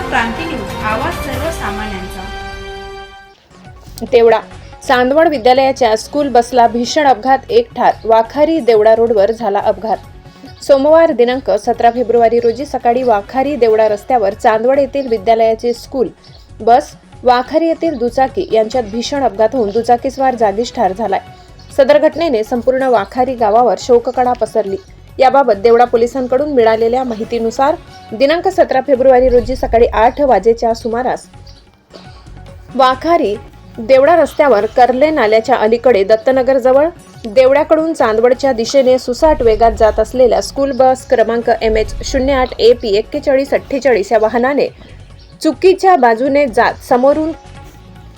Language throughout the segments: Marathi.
क्रांती न्यूज आवाज सर्वसामान्यांचा. तेवढा. चांदवड विद्यालयाच्या स्कूल बसला भीषण अपघात एक ठार. वाखारी देवडा रोडवर झाला अपघात. सोमवार दिनांक सतरा फेब्रुवारी रोजी सकाळी वाखारी देवडा रस्त्यावर चांदवड येथील विद्यालयाचे स्कूल बस वाखारी येथील दुचाकी यांच्यात भीषण अपघात होऊन दुचाकीस्वार जागीच ठार झालाय. सदर घटनेने संपूर्ण वाखारी गावावर शोककडा पसरली. याबाबत देवडा पोलिसांकडून मिळालेल्या माहितीनुसार दिनांक सतरा फेब्रुवारी रोजी सकाळी आठ वाजेच्या सुमारास वाखारी देवडा रस्त्यावर कर्ले नाल्याच्या अलीकडे दत्तनगर जवळ देवड्याकडून चांदवडच्या दिशेने सुसाट वेगात जात असलेल्या स्कूल बस क्रमांक एम एच शून्य आठ ए पी एक्केचाळीस अठ्ठेचाळीस या वाहनाने चुकीच्या बाजूने जात समोरून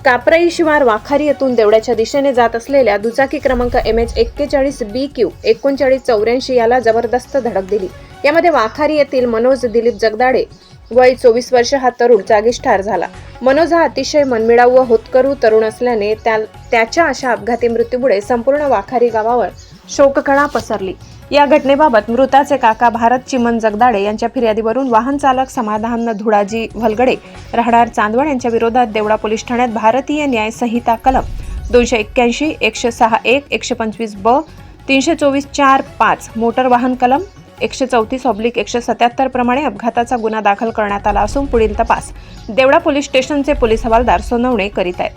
कापराई शिवार वाखारी येथून देवड्याच्या दिशेने जात असलेल्या दुचाकी क्रमांक एम एच एक्केचाळीस बी क्यू एकोणचाळीस चौऱ्याऐंशी याला जबरदस्त धडक दिली. यामध्ये वाखारी येथील मनोज दिलीप जगदाडे वय चोवीस वर्ष हा तरुण जागीच ठार झाला. मनोज हा अतिशय मनमिळाऊ व होतकरू तरुण असल्याने त्या त्याच्या अशा अपघाती मृत्यूमुळे संपूर्ण वाखारी गावावर शोककळा पसरली. या घटनेबाबत मृताचे काका भारत चिमन जगदाडे यांच्या फिर्यादीवरून वाहन चालक समाधान धुडाजी भलगडे राहणार चांदवड यांच्या विरोधात देवडा पोलीस ठाण्यात भारतीय न्याय संहिता कलम दोनशे एक्क्याऐंशी एकशे सहा एक एकशे पंचवीस ब तीनशे चोवीस चार पाच मोटर वाहन कलम एकशे चौतीस ऑब्लिक एकशे सत्याहत्तर प्रमाणे अपघाताचा गुन्हा दाखल करण्यात आला असून पुढील तपास देवडा पोलीस स्टेशनचे पोलीस हवालदार सोनवणे करीत आहेत.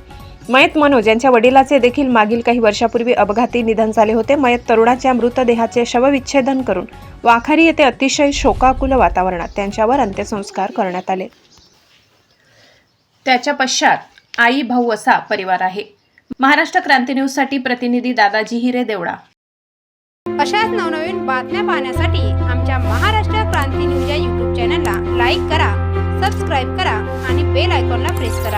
मयत मनोज यांच्या वडिलाचे देखील मागील काही वर्षापूर्वी अपघाती निधन झाले होते. मयत तरुणाच्या मृतदेहाचे शवविच्छेदन करून वाखारी येथे अतिशय शोकाकुल वातावरणात त्यांच्यावर अंत्यसंस्कार करण्यात आले. त्याच्या पश्चात आई भाऊ असा परिवार आहे. महाराष्ट्र क्रांती न्यूजसाठी प्रतिनिधी दादाजी हिरे देवडा. अशाच नवनवीन बातम्या पाहण्यासाठी आमच्या महाराष्ट्र क्रांती न्यूज या यूट्यूब चॅनलला लाईक करा सबस्क्राईब करा आणि बेल आयकॉनला प्रेस करा.